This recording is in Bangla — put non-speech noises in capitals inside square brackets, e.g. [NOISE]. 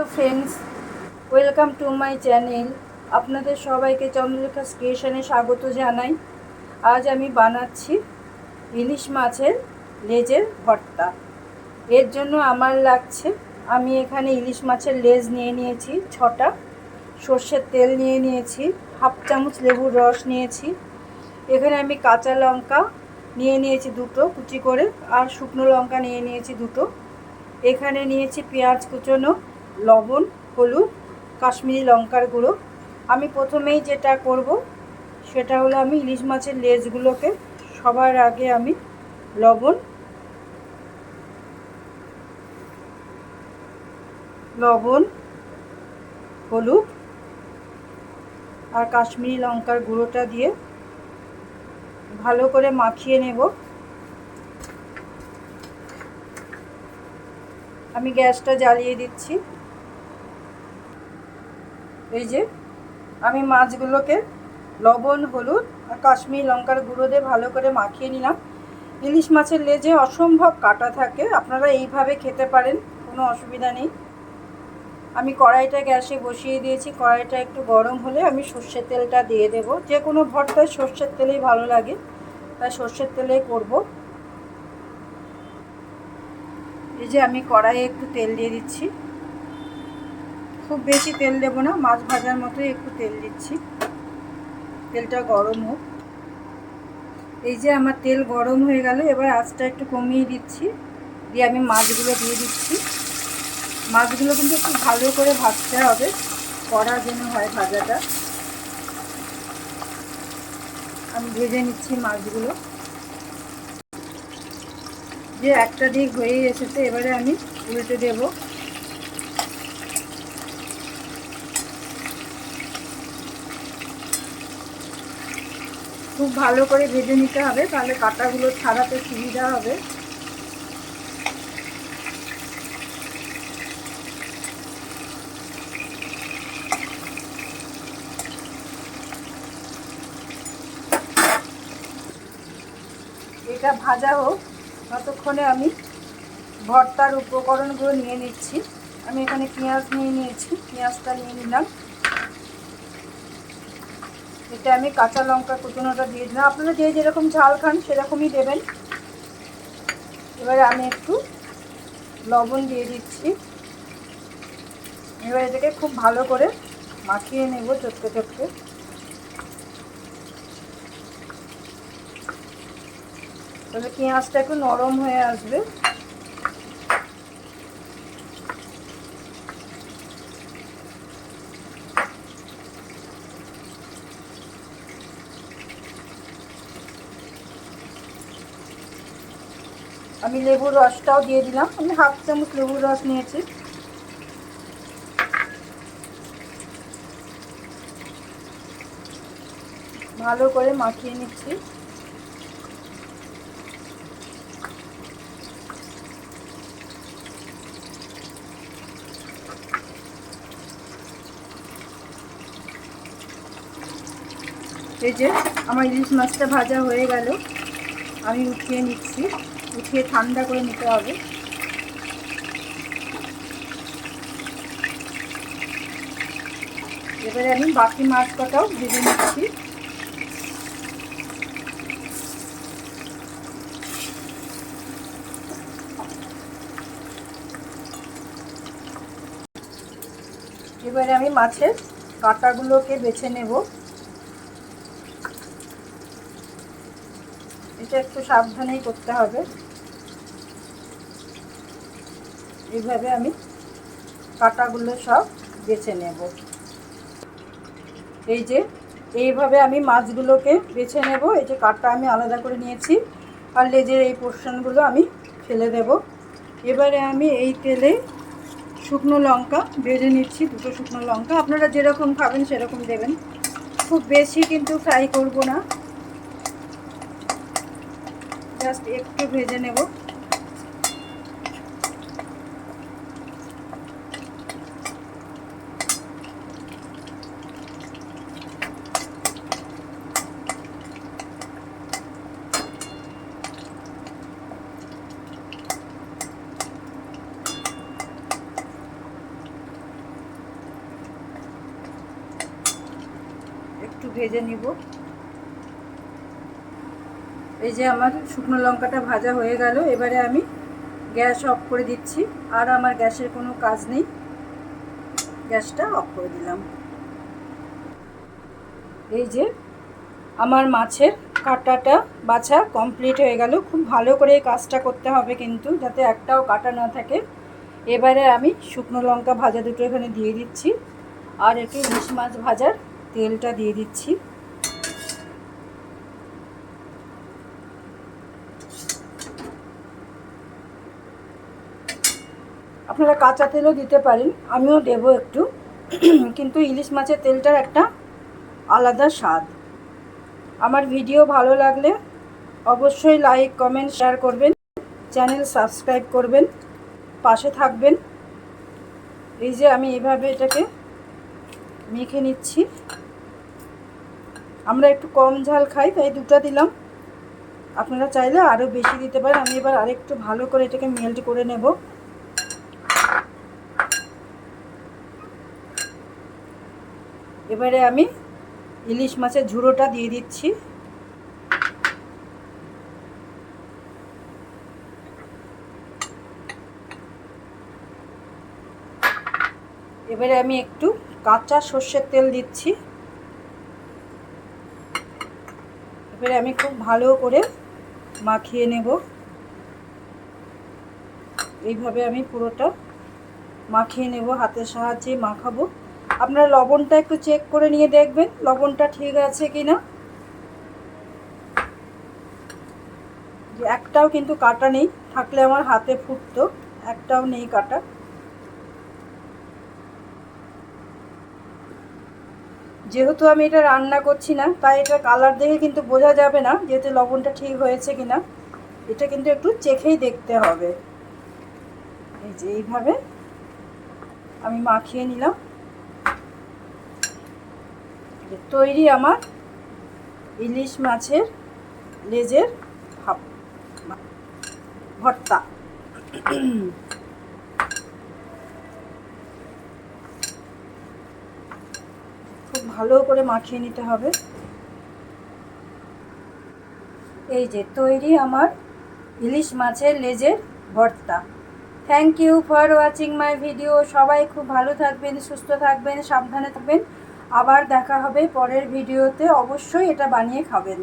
Hello friends, welcome to my channel. আপনাদের সবাইকে চন্দ্রলেখা স্টেশনে স্বাগত জানাই। আজ আমি বানাচ্ছি ইলিশ মাছের লেজের ভর্তা। এর জন্য আমার লাগছে, আমি এখানে ইলিশ মাছের লেজ নিয়ে নিয়েছি ছটা, সর্ষের তেল নিয়ে নিয়েছি, হাফ চামচ লেবুর রস নিয়েছি। এখানে আমি কাঁচা লঙ্কা নিয়ে নিয়েছি দুটো কুচি করে, আর শুকনো লঙ্কা নিয়ে নিয়েছি দুটো। এখানে নিয়েছি পেঁয়াজ কুচোনো লবণ, হলুদ, কাশ্মীরি লঙ্কার গুঁড়ো। আমি প্রথমেই যেটা করব, সেটা হলো আমি ইলিশ মাছের লেজগুলোকে সবার আগে আমি লবণ লবণ, হলুদ আর কাশ্মীরি লঙ্কার গুঁড়োটা দিয়ে ভালো করে মাখিয়ে নেব। আমি গ্যাসটা জ্বালিয়ে দিচ্ছি। এই যে, আমি মাছগুলোকে লবণ, হলুদ আর কাশ্মীর লঙ্কার গুঁড়ো দিয়ে ভালো করে মাখিয়ে নিলাম। ইলিশ মাছের লেজে অসম্ভব কাটা থাকে, আপনারা এইভাবে খেতে পারেন, কোনো অসুবিধা নেই। আমি কড়াইটা গ্যাসে বসিয়ে দিয়েছি, কড়াইটা একটু গরম হলে আমি সর্ষের তেলটা দিয়ে দেব। যে কোনো ভর্তায় সর্ষের তেলেই ভালো লাগে, তাই সর্ষের তেলেই করব। এই যে আমি কড়াইয়ে একটু তেল দিয়ে দিচ্ছি। খুব বেশি তেল দেব না, মাছ ভাজার মতোই একটু তেল দিচ্ছি। তেলটা গরম হোক। এই যে আমার তেল গরম হয়ে গেল, এবার আঁচটা একটু কমিয়ে দিচ্ছি। দিয়ে আমি মাছগুলো দিয়ে দিচ্ছি। মাছগুলো কিন্তু একটু ভালো করে ভাজতে হবে, কড়া যেন হয় ভাজাটা। আমি ভেজে নিচ্ছি মাছগুলো। যে একটা দিক হয়ে এসেছে, এবারে আমি উল্টে দেব। খুব ভালো করে ভেজে নিতে হবে, তাহলে কাটাগুলো ছাড়াতে সুবিধা হবে। এটা ভাজা হোক, ততক্ষণে আমি ভর্তার উপকরণগুলো নিয়ে নিচ্ছি। আমি এখানে পেঁয়াজ নিয়ে নিয়েছি, পেঁয়াজটা নিয়ে নিলাম। এটা আমি কাঁচা লঙ্কা কুচনোটা দিয়ে দিলাম। আপনারা যে যেরকম ঝাল খান, সেরকমই দেবেন। এবারে আমি একটু লবণ দিয়ে দিচ্ছি। এবার এটাকে খুব ভালো করে মাখিয়ে নেব চটকে চটকে। তবে পেঁয়াজটা একটু নরম হয়ে আসবে। আমি লেবুর রসটাও দিয়ে দিলাম। আমি হাফ চামচ লেবুর রস নিয়েছি। ভালো করে মাখিয়ে নিচ্ছি। এই যে, আমার ইলিশ মাছটা ভাজা হয়ে গেল। আমি উঠিয়ে নিচ্ছি। উঠিয়ে ঠান্ডা করে নিতে হবে। এবারে আমি বাকি মাছ কটাও ভেজে নিচ্ছি। এবারে আমি মাছের কাঁটাগুলোকে বেছে নেব। এটা একটু সাবধানেই করতে হবে। এইভাবে আমি কাটাগুলো সব বেছে নেব। এই যে, এইভাবে আমি মাছগুলোকে বেছে নেব। এই যে কাটা আমি আলাদা করে নিয়েছি আর লেজের এই পোর্শনগুলো আমি ফেলে দেব। এবারে আমি এই তেলে শুকনো লঙ্কা ভেজে নিচ্ছি, দুটো শুকনো লঙ্কা। আপনারা যেরকম খাবেন সেরকম দেবেন। খুব বেশি কিন্তু ফ্রাই করব না। জাস্ট একটু ভেজে নেব। একটু ভেজে নিবো। এই যে আমার শুকনো লঙ্কাটা ভাজা হয়ে গেল, এবারে আমি গ্যাস অফ করে দিচ্ছি। আর আমার গ্যাসের কোনো কাজ নেই। গ্যাসটা অফ করে দিলাম। এই যে আমার মাছের কাটাটা বাছা কমপ্লিট হয়ে গেল। খুব ভালো করে এই কাজটা করতে হবে কিন্তু, যাতে একটাও কাটা না থাকে। এবারে আমি শুকনো লঙ্কা ভাজা দুটো এখানে দিয়ে দিচ্ছি। আর একটু ইলিশ মাছ ভাজার তেলটা দিয়ে দিচ্ছি। আপনারা কাঁচা তেলও দিতে পারেন, আমিও দেবো একটু। [CLEARS THROAT] কিন্তু ইলিশ মাছের তেলটার একটা আলাদা স্বাদ। আমার ভিডিও ভালো লাগলে অবশ্যই লাইক, কমেন্ট, শেয়ার করবেন, চ্যানেল সাবস্ক্রাইব করবেন, পাশে থাকবেন। এই যে আমি এভাবে এটাকে মেখে নিচ্ছি। আমরা একটু কম ঝাল খাই, তাই দুটো দিলাম। আপনারা চাইলে আরও বেশি দিতে পারেন, আমি এবার আরেকটু ভালো করে এটাকে মেল্ট করে নেব। এবারে আমি ইলিশ মাছের ঝুড়োটা দিয়ে দিচ্ছি। এবারে আমি একটু কাঁচা সর্ষের তেল দিচ্ছি। এবারে আমি খুব ভালো করে মাখিয়ে নেব। এইভাবে আমি পুরোটা মাখিয়ে নেব, হাতের সাহায্যে মাখাবো। আপনারা লবণটা একটু চেক করে নিয়ে দেখবেন, লবণটা ঠিক আছে কি না একটাও কিন্তু কাটা নেই, থাকলে আমার হাতে ফুটতো, একটাও নেই কাটা। যেহেতু আমি এটা রান্না করছি না, তাই এটা কালার দেখে কিন্তু বোঝা যাবে না যেহেতু লবণটা ঠিক হয়েছে কিনা। এটা কিন্তু একটু চেখেই দেখতে হবে। এই যে এইভাবে আমি মাখিয়ে নিলাম। তৈরি আমার ইলিশ মাছের লেজের ভাপ ভর্তা। খুব ভালো করে মাখিয়ে নিতে হবে। এই যে, তৈরি আমার ইলিশ মাছের লেজের ভর্তা। Thank you for watching my video সবাই খুব ভালো থাকবেন, সুস্থ থাকবেন, সাবধানে থাকবেন। আবার দেখা হবে পরের ভিডিওতে। অবশ্যই এটা বানিয়ে খাবেন।